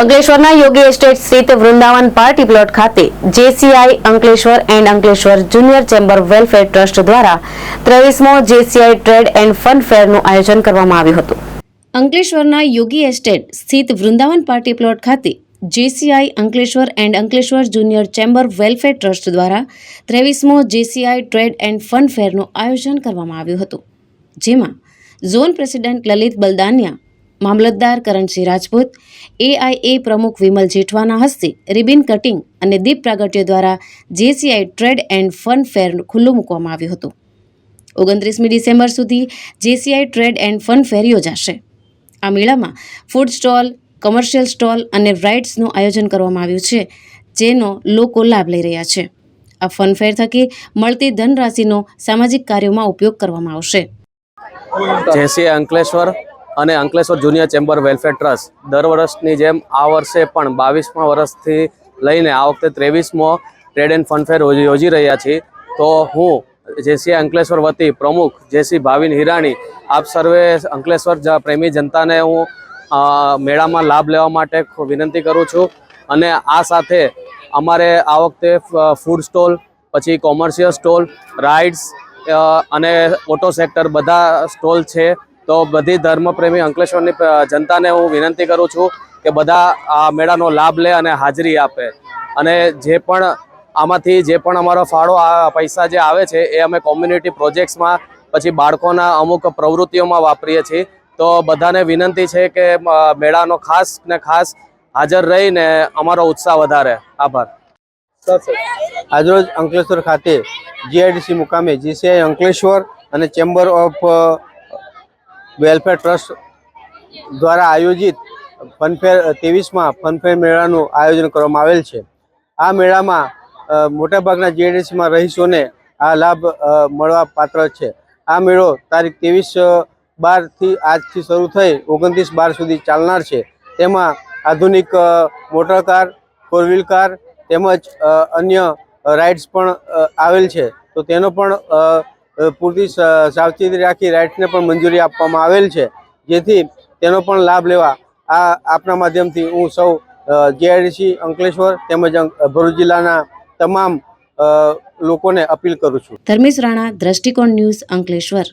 અંકલેશ્વરના યોગી એસ્ટેટ સ્થિત Vrundavan party plot ખાતે JCI Ankleshwar and Ankleshwar junior chamber welfare trust દ્વારા ત્રેવીસમો જેસીઆઈ ટ્રેડ એન્ડ ફન ફેરનું આયોજન કરવામાં આવ્યું હતું. અંકલેશ્વરના યોગી એસ્ટેટ સ્થિત વૃંદાવન પાર્ટી પ્લોટ ખાતે JCI Ankleshwar and Ankleshwar junior chamber welfare trust દ્વારા ત્રેવીસમો જેસીઆઈ ટ્રેડ એન્ડ ફન ફેરનું આયોજન કરવામાં આવ્યું હતું. જેમાં ઝોન પ્રેસિડેન્ટ લલિત બલદાનિયા મામલતદાર કરણસિંહ રાજપૂત એઆઈએ પ્રમુખ વિમલ જેઠવાના હસ્તે રિબિન કટિંગ અને દીપ પ્રાગટ્ય દ્વારા JCI trade and fun fair ખુલ્લું મૂકવામાં આવ્યું હતું. ઓગણત્રીસમી ડિસેમ્બર સુધી JCI trade and fun fair યોજાશે. આ મેળામાં ફૂડ સ્ટોલ, કોમર્શિયલ સ્ટોલ અને રાઇડ્સનું આયોજન કરવામાં આવ્યું છે, જેનો લોકો લાભ લઈ રહ્યા છે. આ ફન ફેર થકી મળતી ધનરાશિનો સામાજિક કાર્યોમાં ઉપયોગ કરવામાં આવશે. જેસી અંકલેશ્વર. અને Ankleshwar junior chamber welfare trust દર વર્ષની જેમ આ વર્ષે પણ બાવીસમા વર્ષથી લઈને આ વખતે ત્રેવીસમો ટ્રેડ એન્ડ ફનફેર યોજી રહ્યા છીએ. તો હું જેસી અંકલેશ્વર વતી પ્રમુખ જેસી ભાવિન હિરાણી, આપ સર્વે અંકલેશ્વર પ્રેમી જનતાને હું મેળામાં લાભ લેવા માટે વિનંતી કરું છું. અને આ સાથે અમારે આ વખતે ફૂડ સ્ટોલ, પછી કોમર્શિયલ સ્ટોલ, રાઇડ્સ અને ઓટો સેક્ટર બધા સ્ટોલ છે. તો બધી ધર્મપ્રેમી અંકલેશ્વરની જનતાને હું વિનંતી કરું છું કે બધા આ મેળાનો લાભ લે અને હાજરી આપે. અને જે પણ આમાંથી જે પણ અમારો ફાળો, આ પૈસા જે આવે છે, એ અમે કોમ્યુનિટી પ્રોજેક્ટ્સમાં પછી બાળકોના અમુક પ્રવૃત્તિઓમાં વાપરીએ છીએ. તો બધાને વિનંતી છે કે મેળાનો ખાસ ને ખાસ હાજર રહીને અમારો ઉત્સાહ વધારે. આભાર. આજરોજ અંકલેશ્વર ખાતે જીઆઈડીસી મુકામે જીસીઆઈ અંકલેશ્વર અને ચેમ્બર ઓફ વેલફેર ટ્રસ્ટ દ્વારા આયોજિત ફનફેર, ત્રેવીસમાં ફનફેર મેળાનું આયોજન કરવામાં આવેલ છે. આ મેળામાં મોટાભાગના જીઆઈડીસીમાં રહીશોને આ લાભ મળવા પાત્ર છે. આ મેળો તારીખ ત્રેવીસ બારથી આજથી શરૂ થઈ ઓગણત્રીસ બાર સુધી ચાલનાર છે. તેમાં આધુનિક motor car four wheel car તેમજ અન્ય રાઇડ્સ પણ આવેલ છે. તો તેનો પણ પૂરતી સાવચેતી રાખી રાઇડ્સને પણ મંજૂરી આપવામાં આવેલ છે. જેથી તેનો પણ લાભ લેવા આ આપના માધ્યમથી હું સૌ જીઆઈડીસી, અંકલેશ્વર તેમજ ભરૂચ જિલ્લાના તમામ લોકોને અપીલ કરું છું. ધર્મેશ રાણા, દ્રષ્ટિકોણ ન્યૂઝ, અંકલેશ્વર.